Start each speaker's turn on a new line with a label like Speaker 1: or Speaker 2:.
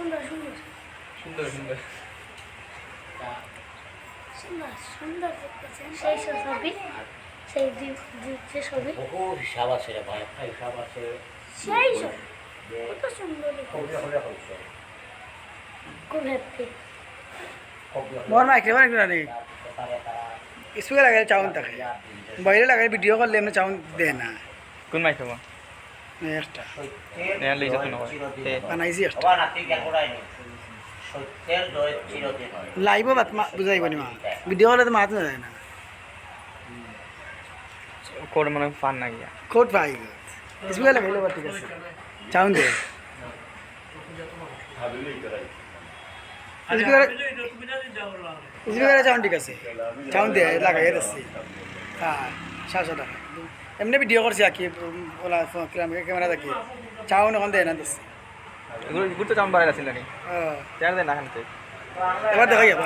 Speaker 1: সুন্দর সুন্দর
Speaker 2: সুন্দর সুন্দর
Speaker 1: সুন্দর সুন্দর দেখতেছেন সেই সব ছবি সেই দি- দি- যে ছবি
Speaker 3: বহু হিসাব আছে রে ভাই হিসাব আছে
Speaker 1: সেই সব কত সুন্দর
Speaker 3: কবি হলে হয়েছে
Speaker 1: কোন হ্যাপি
Speaker 3: কবি
Speaker 4: মাইক রে নেই স্পিকার লাগাই চাউন থাকে বাইরে লাগাই ভিডিও করলে এমনি চাউন দেয় না
Speaker 2: কোন মাইক হব
Speaker 4: একটা
Speaker 3: সত্যের
Speaker 2: নেয়া লইছে
Speaker 3: জয়
Speaker 2: কোনো হয়।
Speaker 3: চিরদিন
Speaker 2: তে।
Speaker 3: হয়।
Speaker 4: বানাইছি একটা
Speaker 3: বাবা নাতি জ্ঞান করায়নি সত্যের জয় চিরদিন হয়
Speaker 4: লাইভও বাত মা বুঝাইব নি মা ভিডিও করলে তো মাত না যায় না
Speaker 2: কোড মানে ফান না গিয়া
Speaker 4: কোট পাই স্পিকার লাগাইলে বা ঠিক আছে চাউন দে স্পিকার স্পিকারে চাউন ঠিক আছে চাউন দে লাগাই দিচ্ছি হ্যাঁ সাতশো টাকা। এমনি ভিডিও করছি আর কি ওলা ক্যামেরা দেখি। চাউন এখন দেয় না দিচ্ছি
Speaker 2: এগুলো তো চাউন বাড়াই আছিল নাকি?
Speaker 4: ও
Speaker 2: দেন না
Speaker 4: এবার দেখা যাবে